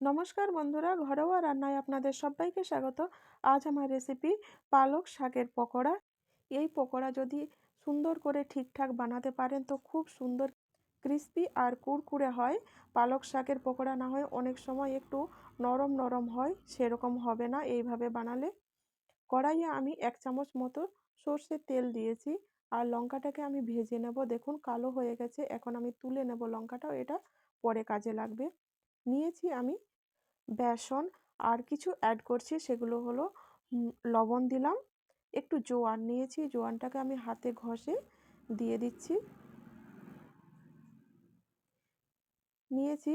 নমস্কার বন্ধুরা, ঘরোয়া রান্নায় আপনাদের সবাইকে স্বাগত। আজ আমার রেসিপি পালক শাকের পকোড়া। এই পকোড়া যদি সুন্দর করে ঠিকঠাক বানাতে পারেন তো খুব সুন্দর ক্রিস্পি আর কুরকুরে হয়। পালক শাকের পকোড়া না হয় অনেক সময় একটু নরম নরম হয়, সেরকম হবে না এইভাবে বানালে। কড়াইয়ে আমি এক চামচ মতো সর্ষের তেল দিয়েছি আর লঙ্কাটাকে আমি ভেজে নেব। দেখুন কালো হয়ে গেছে, এখন আমি তুলে নেব লঙ্কাটাও, এটা পরে কাজে লাগবে। নিয়েছি আমি বেসন। আর কিছু অ্যাড করছি সেগুলো হলো লবণ দিলাম। একটু জোয়ান নিয়েছি, জোয়ানটাকে আমি হাতে ঘষে দিয়ে দিচ্ছি। নিয়েছি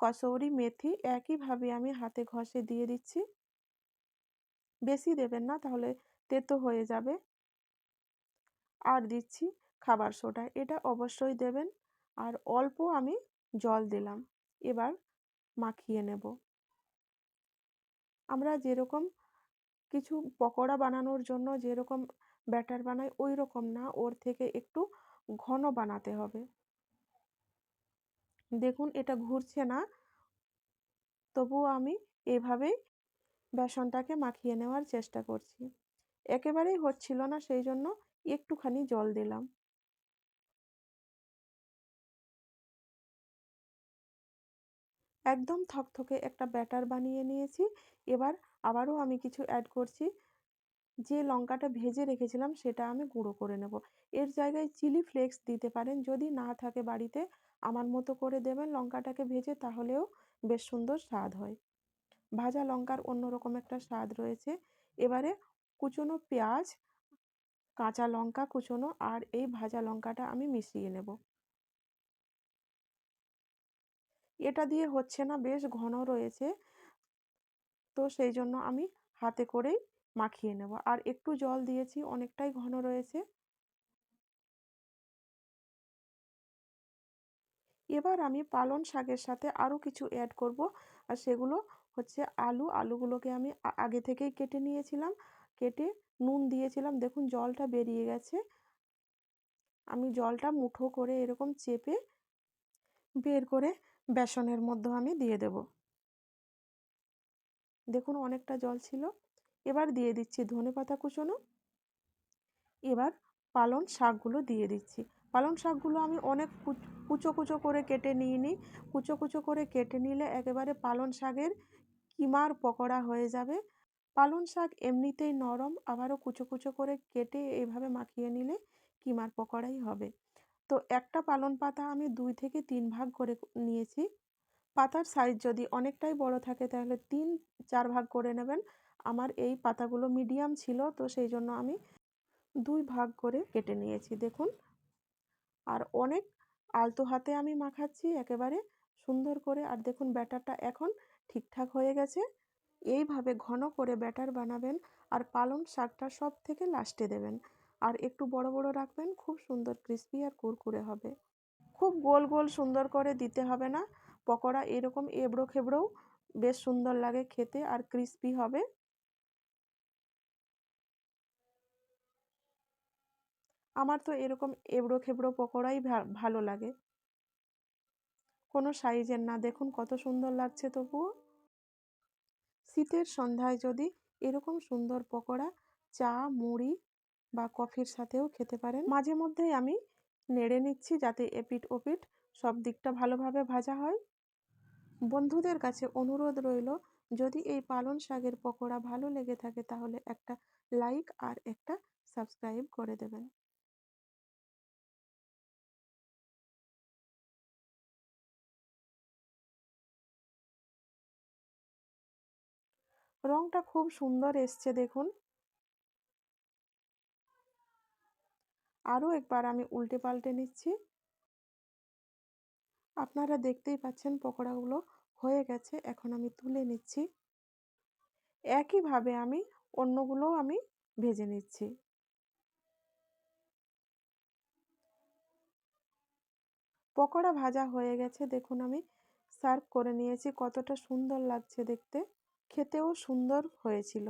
কসৌরি মেথি, একইভাবে আমি হাতে ঘষে দিয়ে দিচ্ছি। বেশি দেবেন না, তাহলে তেতো হয়ে যাবে। আর দিচ্ছি খাবার সোডা, এটা অবশ্যই দেবেন। আর অল্প আমি জল দিলাম। এবার মাখিয়ে নেব। আমরা যেরকম কিছু পকোড়া বানানোর জন্য যেরকম ব্যাটার বানাই ওই রকম না। ওর থেকে একটু ঘন বানাতে হবে। দেখুন, এটা ঘুরছে না। তবুও আমি এভাবেই বেসনটাকে মাখিয়ে নেওয়ার চেষ্টা করছি। একেবারেই হচ্ছিল না সেই জন্য একটুখানি জল দিলাম। একদম থকথকে একটা ব্যাটার বানিয়ে নিয়েছি। এবার আবারও আমি কিছু অ্যাড করছি। যে লঙ্কাটা ভেজে রেখেছিলাম সেটা আমি গুঁড়ো করে নেব। এর জায়গায় চিলি ফ্লেক্স দিতে পারেন। যদি না থাকে বাড়িতে, আমার মতো করে দেবেন লঙ্কাটাকে ভেজে, তাহলেও বেশ সুন্দর স্বাদ হয়। ভাজা লঙ্কার অন্যরকম একটা স্বাদ রয়েছে। এবারে কুচনো পেঁয়াজ, কাঁচা লঙ্কা কুচনো, আর এই ভাজা লঙ্কাটা আমি মিশিয়ে নেব। এটা দিয়ে হচ্ছে না, বেশ ঘন রয়েছে। তো সেই জন্য আমি হাতে করেই মাখিয়ে নেব। আর একটু জল দিয়েছি, অনেকটাই ঘন রয়েছে। এবার আমি পালন শাকের সাথে আরও কিছু অ্যাড করব। আর সেগুলো হচ্ছে আলু, আলুগুলোকে আমি আগে থেকেই কেটে নিয়েছিলাম। কেটে নুন দিয়েছিলাম। দেখুন জলটা বেরিয়ে গেছে। আমি জলটা মুঠো করে এরকম চেপে বের করে বেসনের মধ্যে আমি দিয়ে দেব। দেখুন অনেকটা জল ছিল। এবার দিয়ে দিচ্ছি ধনে পাতা কুচোনো। এবার পালং শাকগুলো দিয়ে দিচ্ছি। পালং শাকগুলো আমি অনেক কুচো কুচো করে কেটে নিয়ে নিই কুচো কুচো করে কেটে নিলে একেবারে পালং শাকের কিমার পকোড়া হয়ে যাবে। পালং শাক এমনিতেই নরম, আবারও কুচো কুচো করে কেটে এভাবে মাখিয়ে নিলে কিমার পকোড়াই হবে। তো একটা পালন পাতা আমি দুই থেকে তিন ভাগ করে নিয়েছি। পাতার সাইজ যদি অনেকটাই বড় থাকে তাহলে তিন, চার ভাগ করে নেবেন। আমার এই পাতাগুলো মিডিয়াম ছিল তো সেই জন্য আমি দুই ভাগ করে কেটে নিয়েছি, দেখুন। আর অনেক আলতো হাতে আমি মাখাচ্ছি একেবারে সুন্দর করে। আর দেখুন ব্যাটারটা এখন ঠিকঠাক হয়ে গেছে। এইভাবে ঘন করে ব্যাটার বানাবেন আর পালং শাকটা সব থেকে লাস্টে দেবেন। আর একটু বড় বড় রাখবেন, খুব সুন্দর ক্রিস্পি আর কুরকুরে হবে। খুব গোল গোল সুন্দর করে দিতে হবে না। পকোড়া এরকম এবড়ো খেবড়োও বেশ সুন্দর লাগে খেতে আর ক্রিস্পি হবে। আমার তো এরকম এবড়ো, খেবড়ো পকোড়াই ভালো লাগে। কোনো সাইজের না, দেখুন কত সুন্দর লাগছে তবুও। শীতের সন্ধ্যায় যদি এরকম সুন্দর পকোড়া, চা, মুড়ি বা কফির সাথেও খেতে পারেন। মাঝে মধ্যেই আমি নেড়ে নিচ্ছি যাতে এপিট ওপিট সব দিকটা ভালোভাবে ভাজা হয়। বন্ধুদের কাছে অনুরোধ রইল, যদি এই পালন শাকের পকোড়া ভালো লেগে থাকে তাহলে একটা লাইক আর একটা সাবস্ক্রাইব করে দেবেন। রংটা খুব সুন্দর এসছে দেখুন। আরও একবার আমি উল্টে পাল্টে নিচ্ছি। আপনারা দেখতেই পাচ্ছেন পকোড়াগুলো হয়ে গেছে, এখন আমি তুলে নিচ্ছি। একইভাবে আমি অন্যগুলোও আমি ভেজে নিচ্ছি। পকোড়া ভাজা হয়ে গেছে, দেখুন আমি সার্ভ করে নিয়েছি, কতটা সুন্দর লাগছে দেখতে। খেতেও সুন্দর হয়েছিল।